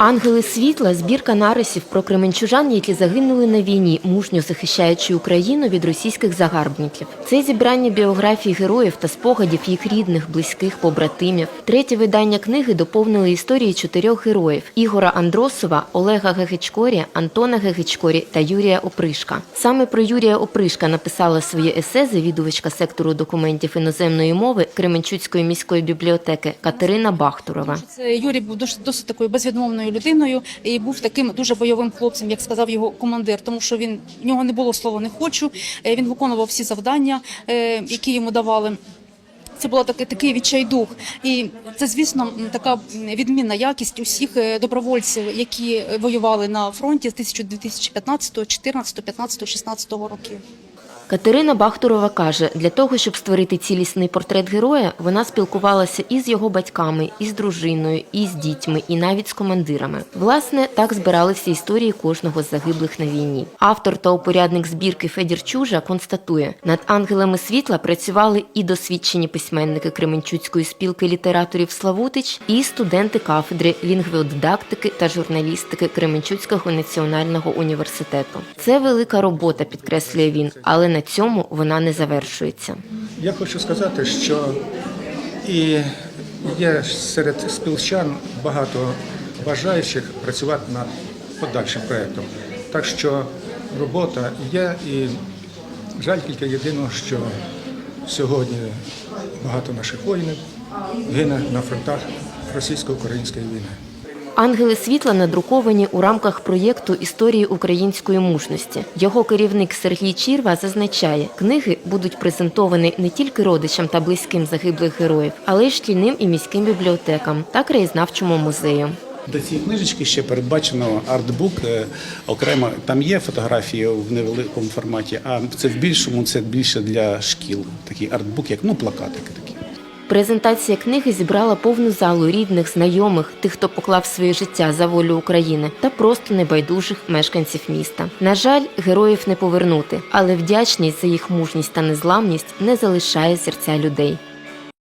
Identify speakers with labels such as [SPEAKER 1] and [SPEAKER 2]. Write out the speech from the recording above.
[SPEAKER 1] Ангели світла збірка нарисів про кременчужан, які загинули на війні, мужньо захищаючи Україну від російських загарбників. Це зібрання біографій героїв та спогадів їх рідних, близьких, побратимів. Третє видання книги доповнили історії чотирьох героїв: Ігора Андросова, Олега Гегечкорі, Антона Гегечкорі та Юрія Опришка. Саме про Юрія Опришка написала своє есе завідувачка сектору документів іноземної мови Кременчуцької міської бібліотеки Катерина Бахтурова.
[SPEAKER 2] Це Юрій був досить, такою безвідмовною людиною і був таким дуже бойовим хлопцем, як сказав його командир, тому що він в нього не було слова не хочу. Е, Він виконував всі завдання, е, які йому давали. Це було таке такий відчайдух, і це, звісно, така відмінна якість усіх е, добровольців, які воювали на фронті з 2015, 14, 15, 16 років.
[SPEAKER 1] Катерина Бахтурова каже, для того, щоб створити цілісний портрет героя, вона спілкувалася і з його батьками, і з дружиною, і з дітьми, і навіть з командирами. Власне, так збиралися історії кожного з загиблих на війні. Автор та упорядник збірки Федір Чужа констатує, над ангелами світла працювали і досвідчені письменники Кременчуцької спілки літераторів Славутич, і студенти кафедри лінгвіодидактики та журналістики Кременчуцького національного університету. Це велика робота, підкреслює він, але на цьому вона не завершується.
[SPEAKER 3] Я хочу сказати, що і є серед спілчан багато бажаючих працювати над подальшим проєктом. Так що робота є і жаль тільки єдиного, що сьогодні багато наших воїнів гине на фронтах російсько-української війни.
[SPEAKER 1] Ангели світла надруковані у рамках проєкту Історії української мужності. Його керівник Сергій Чірва зазначає, книги будуть презентовані не тільки родичам та близьким загиблих героїв, але й шкільним і міським бібліотекам та краєзнавчому музею.
[SPEAKER 4] До цієї книжечки ще передбачено артбук е, окремо. Там є фотографії в невеликому форматі, а це в більшому це більше для шкіл. Такий артбук, як ну плакатики.
[SPEAKER 1] Презентація книги зібрала повну залу рідних, знайомих, тих, хто поклав своє життя за волю України, та просто небайдужих мешканців міста. На жаль, героїв не повернути, але вдячність за їх мужність та незламність не залишає серця людей.